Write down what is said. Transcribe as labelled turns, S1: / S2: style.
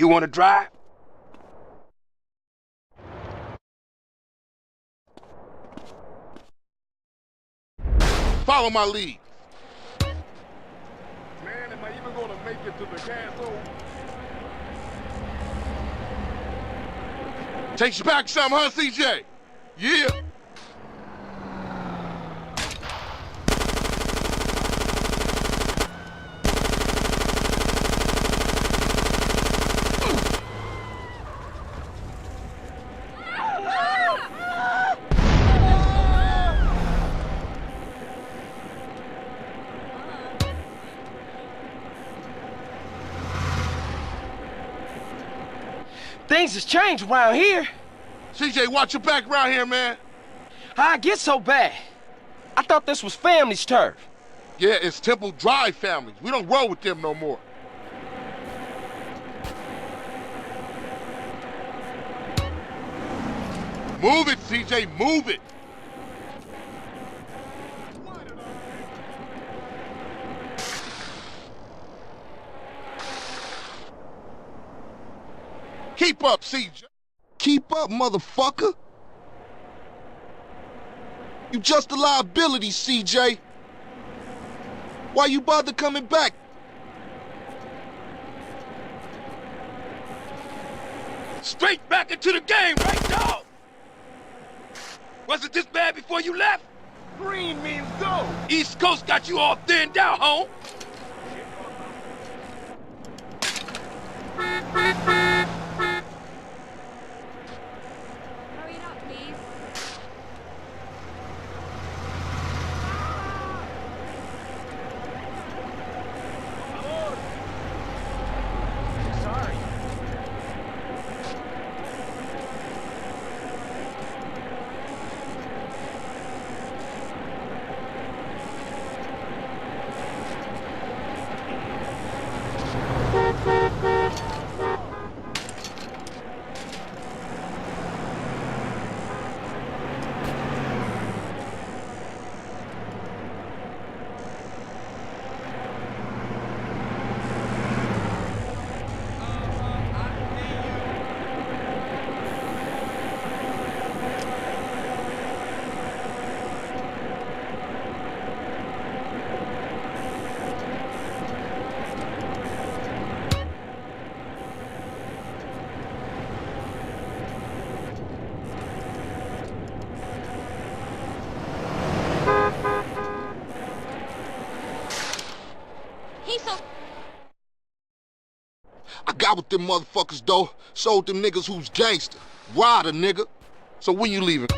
S1: You want to drive?
S2: Follow my lead.
S3: Man, am I even gonna make it to the castle?
S2: Takes you back some, huh, CJ? Yeah.
S1: Things has changed around here.
S2: CJ, watch your back around here, man.
S1: How I get so bad? I thought this was family's turf.
S2: Yeah, it's Temple Drive families. We don't roll with them no more. Move it, CJ, move it. Keep up, CJ.
S4: Keep up, motherfucker. You just a liability, CJ. Why you bother coming back?
S1: Straight back into the game, right, dog? Was it this bad before you left?
S3: Green means go!
S1: East Coast got you all thinned out, home.
S5: Hurry it up, please.
S1: Sorry.
S5: He's so
S4: I got with them motherfuckers, though. Sold them niggas who's gangster. Rider, nigga. So when you leaving?